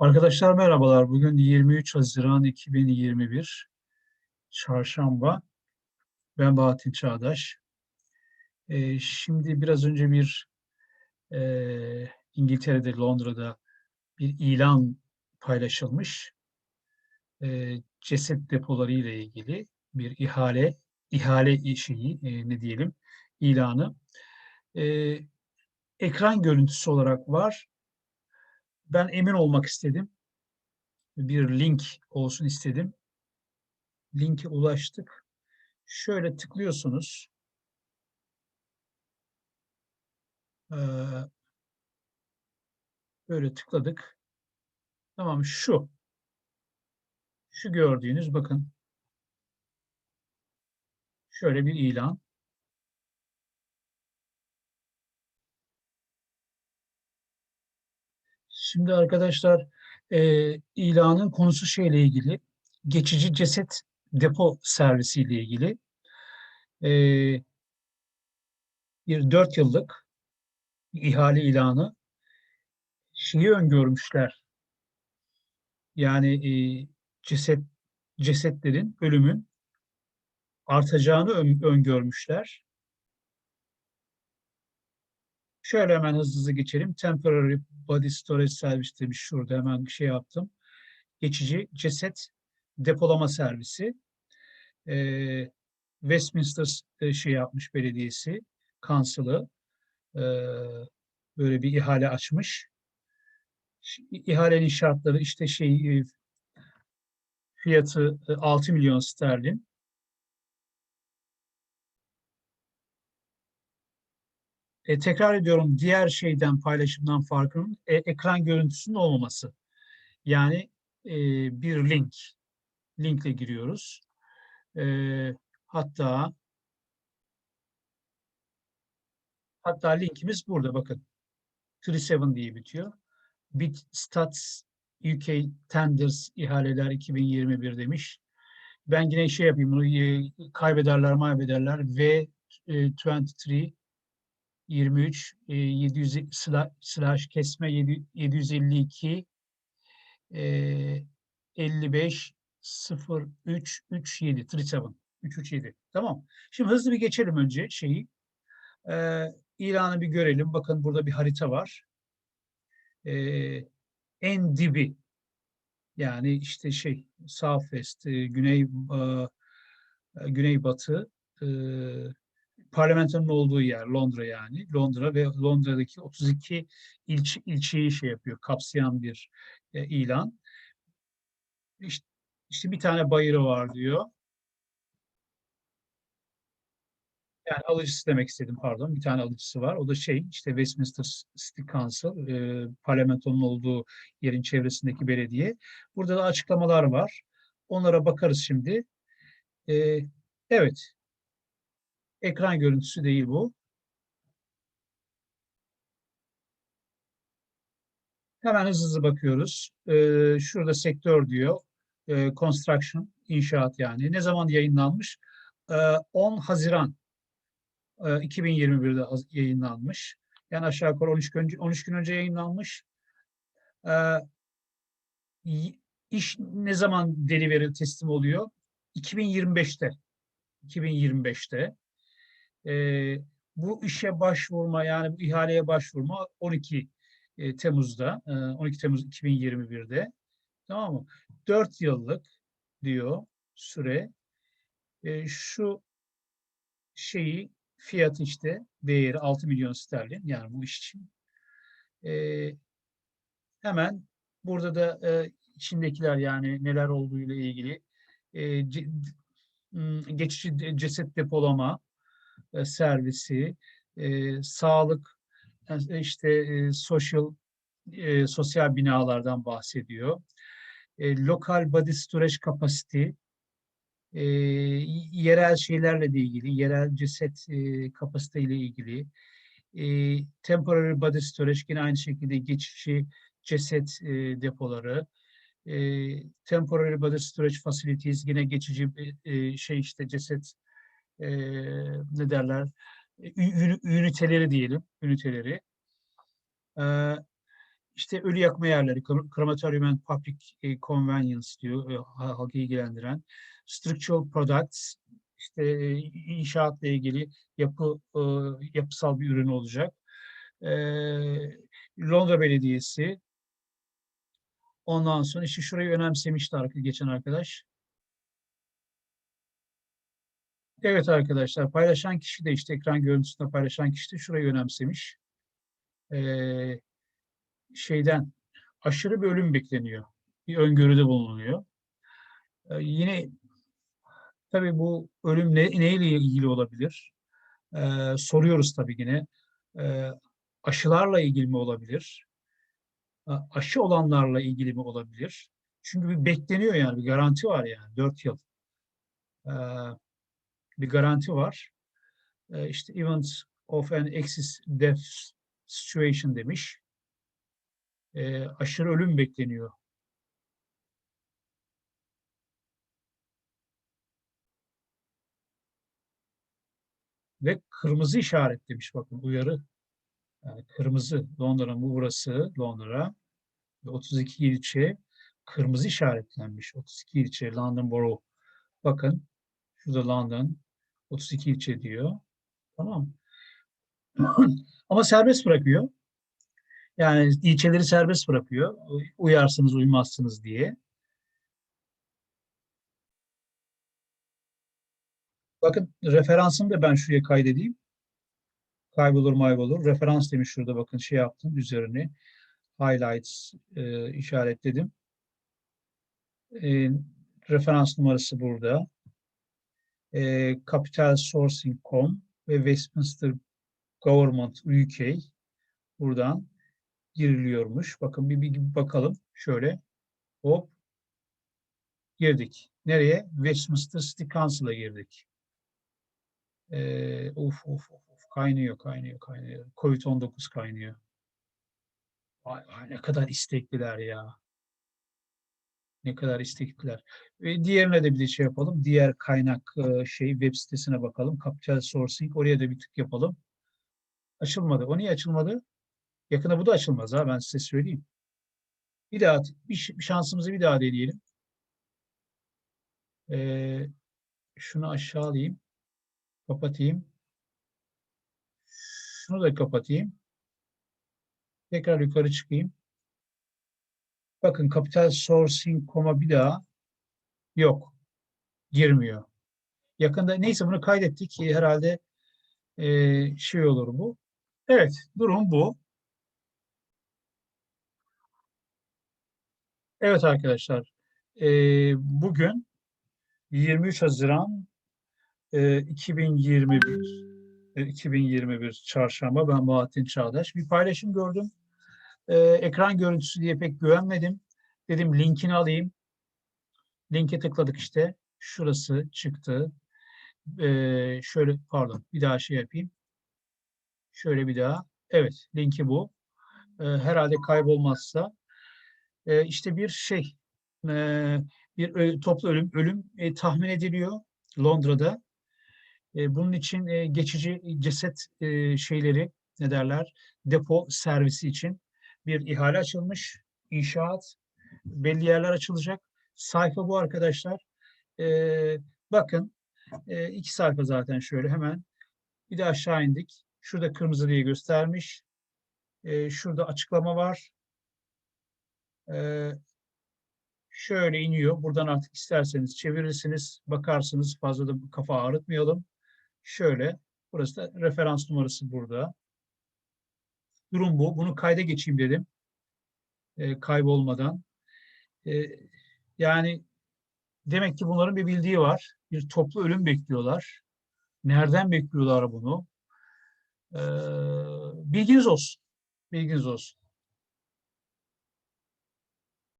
Arkadaşlar merhabalar. Bugün 23 Haziran 2021 Çarşamba. Ben Bahattin Çağdaş. Ee, şimdi biraz önce bir e, İngiltere'de, Londra'da bir ilan paylaşılmış. E, ceset depoları ile ilgili bir ihale, ihale şeyi e, ne diyelim, ilanı. E, ekran görüntüsü olarak var ben emin olmak istedim. Bir link olsun istedim. Linke ulaştık. Şöyle tıklıyorsunuz. Ee, böyle tıkladık. Tamam şu. Şu gördüğünüz bakın. Şöyle bir ilan. Şimdi arkadaşlar e, ilanın konusu şeyle ilgili. Geçici ceset depo servisiyle ilgili. E, bir dört yıllık ihale ilanı şeyi öngörmüşler. Yani e, ceset cesetlerin, ölümün artacağını öngörmüşler. Şöyle hemen hızlı hızlı geçelim. Temporary Body Storage Service demiş şurada hemen şey yaptım. Geçici ceset depolama servisi. Ee, Westminster e, şey yapmış belediyesi, kansılı e, böyle bir ihale açmış. İhalenin şartları işte şey e, fiyatı 6 milyon sterlin. E, tekrar ediyorum diğer şeyden paylaşımdan farkının e, ekran görüntüsünün olmaması. Yani e, bir link. Linkle giriyoruz. E, hatta hatta linkimiz burada bakın. 37 diye bitiyor. Bit Stats UK Tenders ihaleler 2021 demiş. Ben yine şey yapayım bunu e, kaybederler maybederler ve 23 23 700 slash kesme 752 e, 55 03 37 37 337 tamam. Şimdi hızlı bir geçelim önce şeyi. E, ilanı bir görelim. Bakın burada bir harita var. E, en dibi yani işte şey Southwest, e, güney e, güneybatı e, parlamentonun olduğu yer Londra yani. Londra ve Londra'daki 32 ilçe, ilçeyi şey yapıyor, kapsayan bir e, ilan. İşte, işte bir tane bayırı var diyor. Yani alıcısı demek istedim pardon. Bir tane alıcısı var. O da şey işte Westminster City Council, e, parlamentonun olduğu yerin çevresindeki belediye. Burada da açıklamalar var. Onlara bakarız şimdi. E, evet, Ekran görüntüsü değil bu. Hemen hızlı hızlı bakıyoruz. Ee, şurada sektör diyor. Ee, construction, inşaat yani. Ne zaman yayınlanmış? Ee, 10 Haziran e, 2021'de yayınlanmış. Yani aşağı yukarı 13 gün önce, 13 gün önce yayınlanmış. Ee, iş ne zaman delivery teslim oluyor? 2025'te. 2025'te e, bu işe başvurma yani bu ihaleye başvurma 12 e, Temmuz'da, e, 12 Temmuz 2021'de tamam mı? 4 yıllık diyor süre. E, şu şeyi fiyat işte değeri 6 milyon sterlin yani bu iş için. E, hemen burada da e, içindekiler yani neler olduğu ile ilgili e, geçici ceset depolama, e, servisi, e, sağlık, e, işte e, social, e, sosyal binalardan bahsediyor. E, local body storage capacity, e, yerel şeylerle de ilgili, yerel ceset e, kapasite ile ilgili, e, temporary body storage yine aynı şekilde geçici ceset e, depoları, e, temporary body storage facilities yine geçici e, şey işte ceset e, ne derler üniteleri diyelim üniteleri. E, İşte ölü yakma yerleri, crematorium and public e, convenience diyor, e, ha- halkı ilgilendiren. Structural products, işte e, inşaatla ilgili yapı e, yapısal bir ürün olacak. E, Londra Belediyesi. Ondan sonra işte şurayı önemsemişti geçen arkadaş. Evet arkadaşlar paylaşan kişi de işte ekran görüntüsünde paylaşan kişi de şurayı önemsemiş. Ee, şeyden aşırı bir ölüm bekleniyor. Bir öngörüde bulunuyor. Ee, yine tabii bu ölüm ne, neyle ilgili olabilir? Ee, soruyoruz tabii yine. Ee, aşılarla ilgili mi olabilir? A- Aşı olanlarla ilgili mi olabilir? Çünkü bir bekleniyor yani bir garanti var yani 4 yıl. Ee, bir garanti var. Ee, işte event of an excess death situation demiş. Ee, aşırı ölüm bekleniyor. Ve kırmızı işaret demiş bakın uyarı. Yani kırmızı Londra'nın bu burası Londra. Ve 32 ilçe kırmızı işaretlenmiş. 32 ilçe London Borough. Bakın şurada London 32 ilçe diyor. Tamam. Ama serbest bırakıyor. Yani ilçeleri serbest bırakıyor. Uyarsınız, uymazsınız diye. Bakın referansını da ben şuraya kaydedeyim. Kaybolur maybolur. Referans demiş şurada bakın şey yaptım üzerine. Highlights e, işaretledim. E, referans numarası burada. E, capitalsourcing.com ve Westminster Government UK buradan giriliyormuş. Bakın bir, bir bakalım. Şöyle hop girdik. Nereye? Westminster City Council'a girdik. Ee, of of of of kaynıyor kaynıyor kaynıyor. Covid-19 kaynıyor. Vay, vay, ne kadar istekliler ya. Ne kadar istekliler. Ve diğerine de bir de şey yapalım. Diğer kaynak e, şey web sitesine bakalım. Capital Sourcing. Oraya da bir tık yapalım. Açılmadı. O niye açılmadı? Yakında bu da açılmaz ha ben size söyleyeyim. Bir daha bir, şansımızı bir daha deneyelim. Ee, şunu aşağı alayım. Kapatayım. Şunu da kapatayım. Tekrar yukarı çıkayım. Bakın Capital Sourcing koma bir daha yok. Girmiyor. Yakında neyse bunu kaydettik. Herhalde ee, şey olur bu. Evet, durum bu. Evet arkadaşlar, ee, bugün 23 Haziran ee, 2021 e, 2021 Çarşamba. Ben Bahattin Çağdaş. Bir paylaşım gördüm. Ee, ekran görüntüsü diye pek güvenmedim. Dedim linkini alayım. Linke tıkladık işte. Şurası çıktı. Ee, şöyle pardon bir daha şey yapayım. Şöyle bir daha. Evet linki bu. Ee, herhalde kaybolmazsa. Ee, işte bir şey ee, bir toplu ölüm ölüm e, tahmin ediliyor Londra'da. E, bunun için e, geçici ceset e, şeyleri ne derler depo servisi için bir ihale açılmış. İnşaat belli yerler açılacak. Sayfa bu arkadaşlar. E, bakın e, iki sayfa zaten şöyle hemen bir de aşağı indik. Şurada kırmızı diye göstermiş. E, şurada açıklama var. E, şöyle iniyor. Buradan artık isterseniz çevirirsiniz, bakarsınız. Fazla da kafa ağrıtmayalım. Şöyle, burası da referans numarası burada. Durum bu. Bunu kayda geçeyim dedim. E, kaybolmadan. E, yani demek ki bunların bir bildiği var. Bir toplu ölüm bekliyorlar. Nereden bekliyorlar bunu? E, bilginiz olsun. Bilginiz olsun.